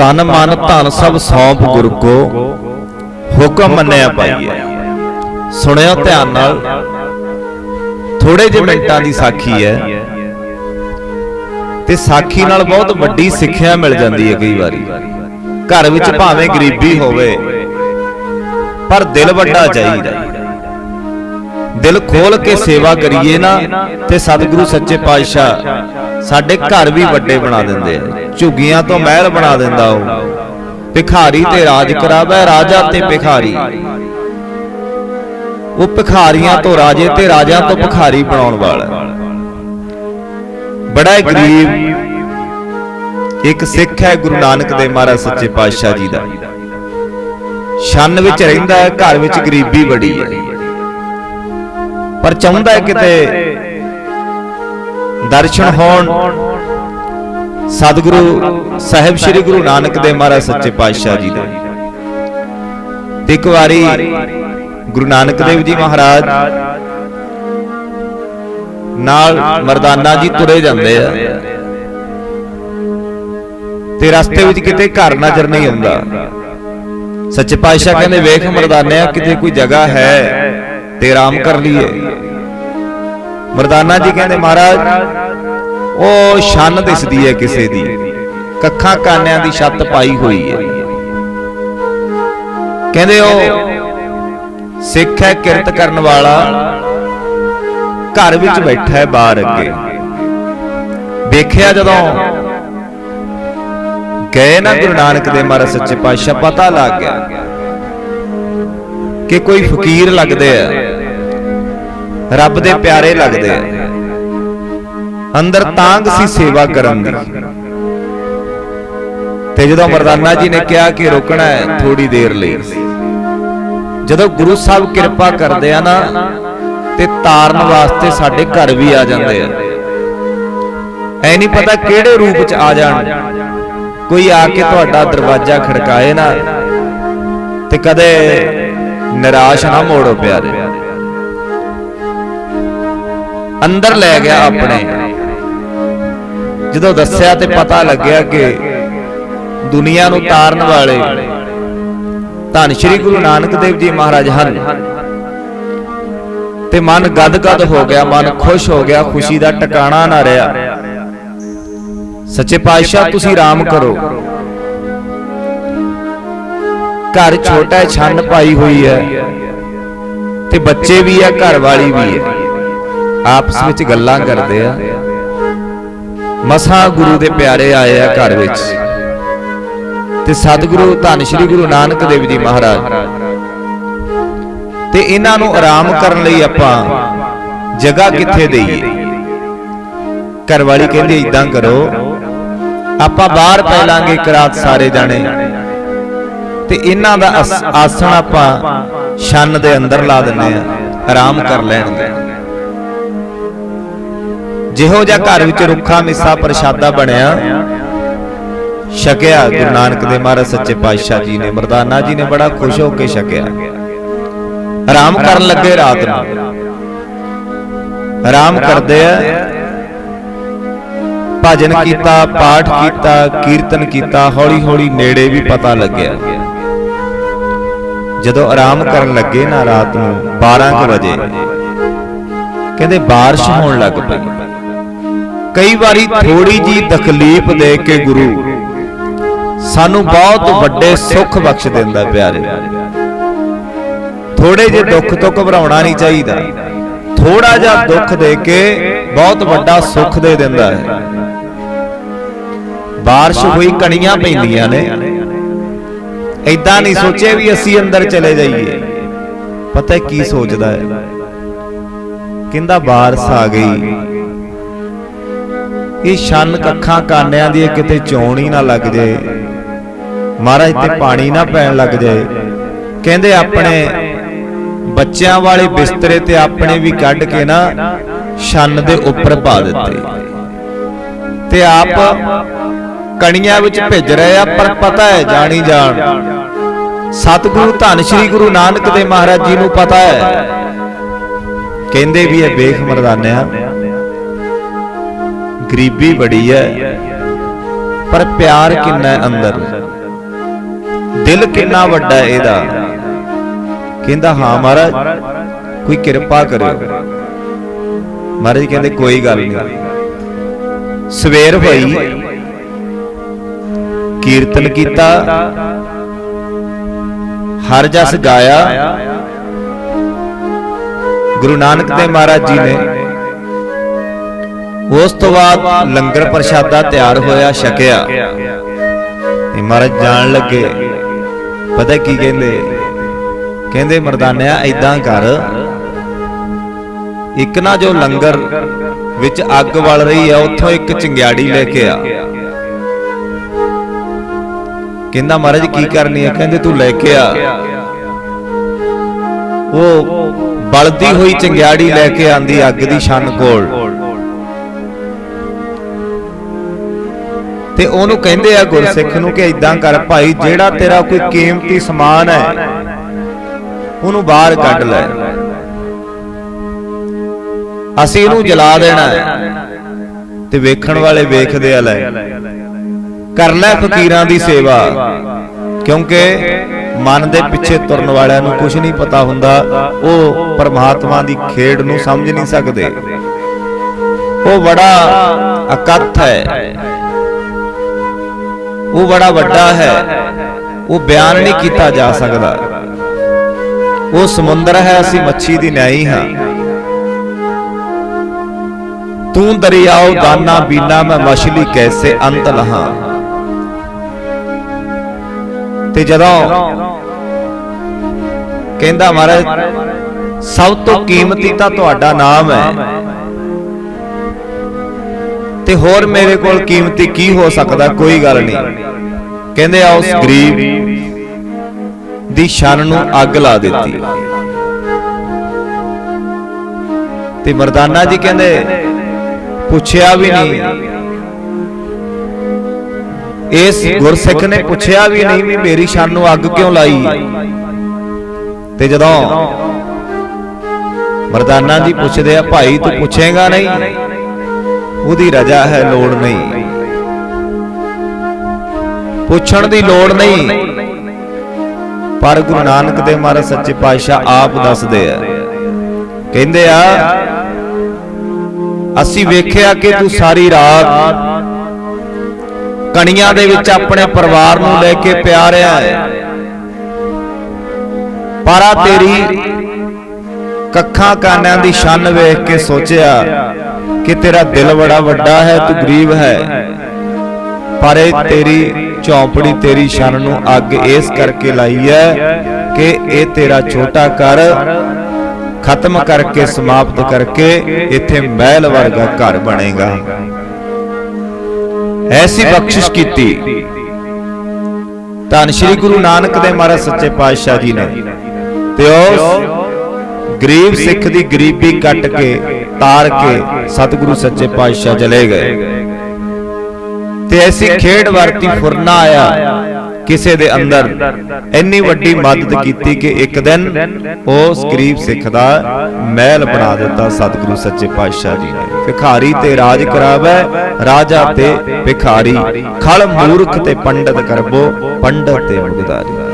ਤਨ ਮਨ ਧਨ ਸਭ ਸੌਂਪ ਗੁਰ ਕੋ। ਹੁਕਮ ਮੰਨਿਆ ਪਾਈਏ। ਸੁਣਿਓ ਧਿਆਨ ਨਾਲ। ਥੋੜੇ ਜਿਹੇ ਮਿੰਟਾਂ ਦੀ ਸਾਖੀ ਹੈ। ਤੇ ਸਾਖੀ ਨਾਲ ਬਹੁਤ ਵੱਡੀ ਸਿੱਖਿਆ ਮਿਲ ਜਾਂਦੀ ਹੈ ਕਈ ਵਾਰੀ। ਘਰ ਵਿੱਚ ਭਾਵੇਂ ਗਰੀਬੀ ਹੋਵੇ ਪਰ ਦਿਲ ਵੱਡਾ ਚਾਹੀਦਾ ਦਿਲ ਖੋਲ ਕੇ ਸੇਵਾ ਕਰੀਏ ਨਾ ਤੇ ਸਤਿਗੁਰੂ ਸੱਚੇ ਪਾਤਸ਼ਾਹ ਸਾਡੇ ਘਰ ਵੀ ਵੱਡੇ ਬਣਾ ਦਿੰਦੇ ਆ। ਝੁੱਗੀਆਂ ਤੋਂ ਮਹਿਲ ਬਣਾ ਦਿੰਦਾ ਉਹ। ਭਿਖਾਰੀ ਤੇ ਰਾਜ ਕਰਾਵੇ, ਰਾਜਾ ਤੇ ਭਿਖਾਰੀ। ਉਹ ਭਿਖਾਰੀਆਂ ਤੋਂ ਰਾਜੇ ਤੇ ਰਾਜਿਆਂ ਤੋਂ ਭਿਖਾਰੀ ਬਣਾਉਣ ਵਾਲਾ। ਬੜਾ ਗਰੀਬ ਇੱਕ ਸਿੱਖ ਹੈ ਗੁਰੂ ਨਾਨਕ ਦੇਵ ਮਹਾਰਾਜ ਸੱਚੇ ਪਾਤਸ਼ਾਹ ਜੀ ਦਾ। ਛੰਨ ਵਿੱਚ ਰਹਿੰਦਾ ਹੈ, ਘਰ ਵਿੱਚ ਗਰੀਬੀ ਬੜੀ ਹੈ। ਪਰ ਚਾਹੁੰਦਾ ਹੈ ਕਿਤੇ ਦਰਸ਼ਨ ਹੋਣ ਸਤਿਗੁਰੂ ਸਾਹਿਬ ਸ੍ਰੀ ਗੁਰੂ ਨਾਨਕ ਦੇਵ ਮਹਾਰਾਜ ਸੱਚੇ ਪਾਤਸ਼ਾਹ ਜੀ ਦੇ। ਤੇ ਇੱਕ ਵਾਰੀ ਗੁਰੂ ਨਾਨਕ ਦੇਵ ਜੀ ਮਹਾਰਾਜ ਨਾਲ ਮਰਦਾਨਾ ਜੀ ਤੁਰੇ ਜਾਂਦੇ ਆ। ਤੇ ਰਸਤੇ ਵਿੱਚ ਕਿਤੇ ਘਰ ਨਜ਼ਰ ਨਹੀਂ ਆਉਂਦਾ। ਸੱਚੇ ਪਾਤਸ਼ਾਹ ਕਹਿੰਦੇ, ਵੇਖ ਮਰਦਾਨਿਆ ਕਿਤੇ ਕੋਈ ਜਗ੍ਹਾ ਹੈ ਤੇ ਆਰਾਮ ਕਰ ਲਈਏ। ਮਰਦਾਨਾ ਜੀ ਕਹਿੰਦੇ, ਮਹਾਰਾਜ ਉਹ ਛੰਨ ਦਿਸਦੀ ਹੈ ਕਿਸੇ ਦੀ। ਕੱਖਾਂ ਕਾਨਿਆਂ ਦੀ ਛੱਤ ਪਾਈ ਹੋਈ ਹੈ ਕਹਿੰਦੇ ਉਹ ਸਿੱਖ ਹੈ ਕਿਰਤ ਕਰਨ ਵਾਲਾ, ਘਰ ਵਿੱਚ ਬੈਠਾ ਹੈ ਬਾਹਰ ਅੱਗੇ। ਵੇਖਿਆ ਜਦੋਂ ਗਏ ਨਾ ਗੁਰੂ ਨਾਨਕ ਦੇ ਮਹਾਰਾਜ ਸੱਚੇ ਪਾਤਸ਼ਾਹ, ਪਤਾ ਲੱਗ ਗਿਆ ਕਿ ਕੋਈ ਫਕੀਰ ਲੱਗਦੇ ਆ। ਰੱਬ ਦੇ ਪਿਆਰੇ ਲੱਗਦੇ ਆ। ਅੰਦਰ ਤਾਂਗ ਸੀ ਸੇਵਾ ਕਰਨ ਦੀ। ਤੇ ਜਦੋਂ ਮਰਦਾਨਾ ਜੀ ਨੇ ਕਿਹਾ ਕਿ ਰੁਕਣਾ ਹੈ ਥੋੜੀ ਦੇਰ ਲਈ। ਜਦੋਂ ਗੁਰੂ ਸਾਹਿਬ ਕਿਰਪਾ ਕਰਦੇ ਆ ਨਾ ਤੇ ਤਾਰਨ ਵਾਸਤੇ ਸਾਡੇ ਘਰ ਵੀ ਆ ਜਾਂਦੇ ਆ। ਐ ਨਹੀਂ ਪਤਾ ਕਿਹੜੇ ਰੂਪ ਚ ਆ ਜਾਣ। ਕੋਈ ਆ ਕੇ ਤੁਹਾਡਾ ਦਰਵਾਜ਼ਾ ਖੜਕਾਏ ਨਾ ਤੇ ਕਦੇ ਨਿਰਾਸ਼ ਨਾ ਮੋੜੋ ਪਿਆਰੇ। ਅੰਦਰ ਲੈ ਗਿਆ ਆਪਣੇ। ਜਦੋਂ ਦੱਸਿਆ ਤੇ ਪਤਾ ਲੱਗਿਆ ਕਿ ਦੁਨੀਆ ਨੂੰ ਤਾਰਨ ਵਾਲੇ ਧੰਨ ਸ਼੍ਰੀ ਗੁਰੂ ਨਾਨਕ ਦੇਵ ਜੀ ਮਹਾਰਾਜ ਹਨ। ਤੇ ਮਨ ਗਦ-ਗਦ ਹੋ ਗਿਆ ਮਨ ਖੁਸ਼ ਹੋ ਗਿਆ ਖੁਸ਼ੀ ਦਾ ਟਿਕਾਣਾ ਨਾ ਰਿਹਾ। ਸੱਚੇ ਪਾਤਸ਼ਾਹ ਤੁਸੀਂ ਆਰਾਮ ਕਰੋ। ਘਰ ਛੋਟਾ ਛੰਨ ਪਾਈ ਹੋਈ ਹੈ। ਤੇ ਬੱਚੇ ਵੀ ਆ ਘਰ ਵਾਲੀ ਵੀ ਹੈ। ਆਪਸ ਵਿੱਚ ਗੱਲਾਂ ਕਰਦੇ ਆ। ਮਸਾਂ ਗੁਰੂ ਦੇ ਪਿਆਰੇ ਆਏ ਆ ਘਰ ਵਿੱਚ। ਤੇ ਸਤਿਗੁਰੂ, ਧੰਨ ਸ਼੍ਰੀ ਗੁਰੂ ਨਾਨਕ ਦੇਵ ਜੀ ਮਹਾਰਾਜ। ਤੇ ਇਹਨਾਂ ਨੂੰ ਆਰਾਮ ਕਰਨ ਲਈ ਆਪਾਂ ਜਗ੍ਹਾ ਕਿੱਥੇ ਦਈਏ? ਘਰ ਵਾਲੀ ਕਹਿੰਦੀ ਇਦਾਂ ਕਰੋ, ਆਪਾਂ ਬਾਹਰ ਪੈ ਲਾਂਗੇ ਇੱਕ ਰਾਤ ਸਾਰੇ ਜਾਣੇ। ਤੇ ਇਹਨਾਂ ਦਾ ਆਸਣ ਆਪਾਂ ਛੰਨ ਦੇ ਅੰਦਰ ਲਾ ਦਿੰਨੇ ਆ ਆਰਾਮ ਕਰ ਲੈਣਗੇ। ਜਿਹੋ ਜਿਹਾ ਘਰ ਵਿੱਚ ਰੁੱਖਾ ਮਿੱਸਾ ਪ੍ਰਸ਼ਾਦਾ ਬਣਿਆ ਛਕਿਆ ਗੁਰੂ ਨਾਨਕ ਦੇ ਮਹਾਰਾਜ ਸੱਚੇ ਪਾਤਸ਼ਾਹ ਜੀ ਨੇ ਮਰਦਾਨਾ ਜੀ ਨੇ ਬੜਾ ਖੁਸ਼ ਹੋ ਕੇ ਛਕਿਆ ਆਰਾਮ ਕਰਨ ਲੱਗੇ ਰਾਤ ਨੂੰ ਆਰਾਮ ਕਰਦੇ ਆ ਭਜਨ ਕੀਤਾ ਪਾਠ ਕੀਤਾ ਕੀਰਤਨ ਕੀਤਾ ਹੌਲੀ ਹੌਲੀ ਨੇੜੇ ਵੀ ਪਤਾ ਲੱਗਿਆ ਜਦੋਂ ਆਰਾਮ ਕਰਨ ਲੱਗੇ ਨਾ ਰਾਤ ਨੂੰ 12 ਕੁ ਵਜੇ ਕਹਿੰਦੇ بارش ਹੋਣ ਲੱਗ ਪਈ ਕਈ ਵਾਰੀ ਥੋੜੀ ਜੀ ਤਕਲੀਫ ਦੇ ਕੇ ਗੁਰੂ ਸਾਨੂੰ ਬਹੁਤ ਵੱਡੇ ਸੁੱਖ ਬਖਸ਼ ਦਿੰਦਾ ਪਿਆਰੇ ਥੋੜੇ ਜਿਹੇ ਦੁੱਖ ਤੋਂ ਘਬਰਾਉਣਾ ਨਹੀਂ ਚਾਹੀਦਾ ਥੋੜਾ ਜਿਹਾ ਦੁੱਖ ਦੇ ਕੇ ਬਹੁਤ ਵੱਡਾ ਸੁੱਖ ਦੇ ਦਿੰਦਾ ਹੈ بارش ਹੋਈ ਕਣੀਆਂ ਪੈਂਦੀਆਂ ਨੇ ਐਦਾਂ ਨਹੀਂ ਸੋਚੇ ਵੀ ਅਸੀਂ ਅੰਦਰ ਚਲੇ ਜਾਈਏ ਪਤਾ ਹੈ ਕੀ ਸੋਚਦਾ ਹੈ ਕਹਿੰਦਾ ਬਾਰਸ ਆ ਗਈ ਇਹ ਛੰਨ ਕੱਖਾਂ ਕਾਨਿਆਂ ਦੀ ਕਿਤੇ ਚੋਣ ਹੀ ਨਾ ਲੱਗ ਜਾਏ ਮਹਾਰਾਜ ਤੇ ਪਾਣੀ ਨਾ ਪੈਣ ਲੱਗ ਜਾਏ। ਕਹਿੰਦੇ ਆਪਣੇ ਬੱਚਿਆਂ ਵਾਲੇ ਬਿਸਤਰੇ ਤੇ ਆਪਣੇ ਵੀ ਕੱਢ ਕੇ ਨਾ ਛੰਨ ਦੇ ਉੱਪਰ ਪਾ ਦਿੱਤੇ। ਤੇ ਆਪ ਕਣੀਆਂ ਵਿੱਚ ਭਿੱਜ ਰਹੇ ਆ ਪਰ ਪਤਾ ਹੈ ਜਾਣੀ ਜਾਣ ਸਤਿਗੁਰੂ ਧੰਨ ਸ਼੍ਰੀ ਗੁਰੂ ਨਾਨਕ ਦੇ ਮਹਾਰਾਜ ਜੀ ਨੂੰ ਪਤਾ ਹੈ। ਕਹਿੰਦੇ ਵੀ ਇਹ ਵੇਖ ਮਰਦਾਨਿਆ। ਗਰੀਬੀ ਬੜੀ ਹੈ ਪਰ ਪਿਆਰ ਕਿੰਨਾ ਅੰਦਰ? ਦਿਲ ਕਿੰਨਾ ਵੱਡਾ ਇਹਦਾ? ਕਹਿੰਦਾ ਹਾਂ ਮਹਾਰਾਜ ਕੋਈ ਕਿਰਪਾ ਕਰਿਓ। ਮਹਾਰਾਜ ਕਹਿੰਦੇ ਕੋਈ ਗੱਲ ਨਹੀਂ। ਸਵੇਰ ਹੋਈ ਕੀਰਤਨ ਕੀਤਾ। ਹਰ ਜਸ ਗਾਇਆ। ਗੁਰੂ ਨਾਨਕ ਦੇਵ ਮਹਾਰਾਜ ਜੀ ਨੇ ਉਸ ਤੋਂ ਬਾਅਦ ਲੰਗਰ ਪ੍ਰਸ਼ਾਦਾ ਤਿਆਰ ਹੋਇਆ, ਛਕਿਆ। ਤੇ ਮਹਾਰਾਜ ਜਾਣ ਲੱਗੇ। ਪਤਾ ਕੀ ਕਹਿੰਦੇ? ਕਹਿੰਦੇ, ਮਰਦਾਨਿਆ ਐਦਾਂ ਕਰ। ਇੱਕ ਨਾ ਜੋ ਲੰਗਰ ਵਿੱਚ ਅੱਗ ਵਲ ਰਹੀ ਆ, ਉੱਥੋਂ ਇੱਕ ਚਿੰਗਿਆੜੀ ਲੈ ਕੇ ਆ। ਕਹਿੰਦਾ, ਮਹਾਰਾਜ ਕੀ ਕਰਨੀ ਆ? ਕਹਿੰਦੇ, ਤੂੰ ਲੈ ਕੇ ਆ। ਉਹ ਬਲਦੀ ਹੋਈ ਚਿੰਗਿਆੜੀ ਲੈ ਕੇ ਆਂਦੀ ਅੱਗ ਦੀ ਛੰਨ ਕੋਲ। ਤੇ ਉਹਨੂੰ ਕਹਿੰਦੇ ਆ ਗੁਰਸਿੱਖ ਨੂੰ ਕਿ ਇਦਾਂ ਕਰ ਭਾਈ, ਜਿਹੜਾ ਤੇਰਾ ਕੋਈ ਕੀਮਤੀ ਸਮਾਨ ਹੈ, ਉਹਨੂੰ ਬਾਹਰ ਕੱਢ ਲੈ। ਅਸੀਂ ਇਹਨੂੰ ਜਲਾ ਦੇਣਾ ਤੇ ਵੇਖਣ ਵਾਲੇ ਵੇਖਦੇ ਆ ਲੈ। ਕਰ ਲੈ ਫਕੀਰਾਂ ਦੀ ਸੇਵਾ। ਕਿਉਂਕਿ ਮਨ ਦੇ ਪਿੱਛੇ ਤੁਰਨ ਵਾਲਿਆਂ ਨੂੰ ਕੁਝ ਨਹੀਂ ਪਤਾ ਹੁੰਦਾ, ਉਹ ਪਰਮਾਤਮਾ ਦੀ ਖੇਡ ਨੂੰ ਸਮਝ ਨਹੀਂ ਸਕਦੇ। ਉਹ ਬੜਾ ਅਕਥ ਹੈ। ਉਹ ਬੜਾ ਵੱਡਾ ਹੈ। ਉਹ ਬਿਆਨ ਨਹੀਂ ਕੀਤਾ ਜਾ ਸਕਦਾ। ਉਹ ਸਮੁੰਦਰ ਹੈ, ਅਸੀਂ ਮੱਛੀ ਦੀ ਨਿਆਈ ਹਾਂ। ਤੂੰ ਦਰਿਆਓ ਦਾਨਾ ਬੀਨਾ, ਮੈਂ ਮਛਲੀ ਕੈਸੇ ਅੰਤ ਲਹਾਂ? ਤੇ ਜਦੋਂ ਕਹਿੰਦਾ ਮਹਾਰਾਜ, ਸਭ ਤੋਂ ਕੀਮਤੀ ਤਾਂ ਤੁਹਾਡਾ ਨਾਮ ਹੈ। ਤੇ ਹੋਰ ਮੇਰੇ ਕੋਲ ਕੀਮਤੀ ਕੀ ਹੋ ਸਕਦਾ? ਕੋਈ ਗੱਲ ਨਹੀਂ। ਕਹਿੰਦੇ ਆ ਉਸ ਗਰੀਬ ਦੀ ਸ਼ਾਨ ਨੂੰ ਅੱਗ ਲਾ ਦਿੱਤੀ। ਤੇ ਮਰਦਾਨਾ ਜੀ ਕਹਿੰਦੇ, ਪੁੱਛਿਆ ਵੀ ਨਹੀਂ। ਇਸ ਗੁਰਸਿੱਖ ਨੇ ਪੁੱਛਿਆ ਵੀ ਨਹੀਂ ਵੀ ਮੇਰੀ ਸ਼ਾਨ ਨੂੰ ਅੱਗ ਕਿਉਂ ਲਾਈ? ਤੇ ਜਦੋਂ ਮਰਦਾਨਾ ਜੀ ਪੁੱਛਦੇ ਆ, ਭਾਈ, ਤੂੰ ਪੁੱਛੇਗਾ ਨਹੀਂ? ਉਹਦੀ ਰਜਾ ਹੈ, ਲੋੜ ਨਹੀਂ। ਪੁੱਛਣ ਦੀ ਲੋੜ ਨਹੀਂ। ਪਰ ਗੁਰੂ ਨਾਨਕ ਦੇ ਮਹਾਰਾਜ ਸੱਚੇ ਪਾਤਸ਼ਾਹ ਆਪ ਦੱਸਦੇ ਆ। ਕਹਿੰਦੇ ਆ, ਅਸੀਂ ਵੇਖਿਆ ਕਿ ਤੂੰ ਸਾਰੀ ਰਾਤ ਕਣੀਆਂ ਦੇ ਵਿੱਚ ਆਪਣੇ ਪਰਿਵਾਰ ਨੂੰ ਲੈ ਕੇ ਪਿਆ ਰਿਹਾ ਹੈ। ਪਾਰਾ ਤੇਰੀ ਕੱਖਾਂ ਕਾਨਿਆਂ ਦੀ ਛੰਨ ਵੇਖ ਕੇ ਸੋਚਿਆ ਕਿ ਤੇਰਾ ਦਿਲ ਬੜਾ ਵੱਡਾ ਹੈ ਤੂੰ ਗਰੀਬ ਹੈ। ਪਰ ਇਹ ਤੇਰੀ ਝੌਂਪੜੀ ਤੇਰੀ ਸ਼ਨ ਨੂੰ ਅੱਗ ਇਸ ਕਰਕੇ ਲਾਈ ਹੈ ਕਿ ਇਹ ਤੇਰਾ ਛੋਟਾ ਘਰ ਖਤਮ ਕਰਕੇ ਸਮਾਪਤ ਕਰਕੇ ਇੱਥੇ ਮਹਿਲ ਵਰਗਾ ਘਰ ਬਣੇਗਾ। ਐਸੀ ਬਖਸ਼ਿਸ਼ ਕੀਤੀ। ਧੰਨ ਸ਼੍ਰੀ ਗੁਰੂ ਨਾਨਕ ਦੇਵ ਮਹਾਰਾਜ ਸੱਚੇ ਪਾਤਸ਼ਾਹ ਜੀ ਨੇ। ਤੇ ਉਸ ਗਰੀਬ ਸਿੱਖ ਦੀ ਗਰੀਬੀ ਕੱਟ ਕੇ ਤਾਰ ਕੇ ਸਤਿਗੁਰੂ ਸੱਚੇ ਪਾਤਸ਼ਾਹ ਚਲੇ ਗਏ। ਤੇ ਐਸੀ ਖੇਡ ਵਰਤੀ ਫੁਰਨਾ ਆਇਆ ਕਿਸੇ ਦੇ ਅੰਦਰ। ਇੰਨੀ ਵੱਡੀ ਮਦਦ ਕੀਤੀ ਕਿ ਇੱਕ ਦਿਨ ਉਸ ਗਰੀਬ ਸਿੱਖ ਦਾ ਮਹਿਲ ਬਣਾ ਦਿੱਤਾ ਸਤਿਗੁਰੂ ਸੱਚੇ ਪਾਤਸ਼ਾਹ ਜੀ ਨੇ। ਭਿਖਾਰੀ ਤੇ ਰਾਜ ਕਰਾਵੇ ਰਾਜਾ ਤੇ ਭਿਖਾਰੀ। ਖਲ ਮੂਰਖ ਤੇ ਪੰਡਤ ਕਰਬੋ ਪੰਡਤ ਤੇ ਮੁਗਦਾਰੀ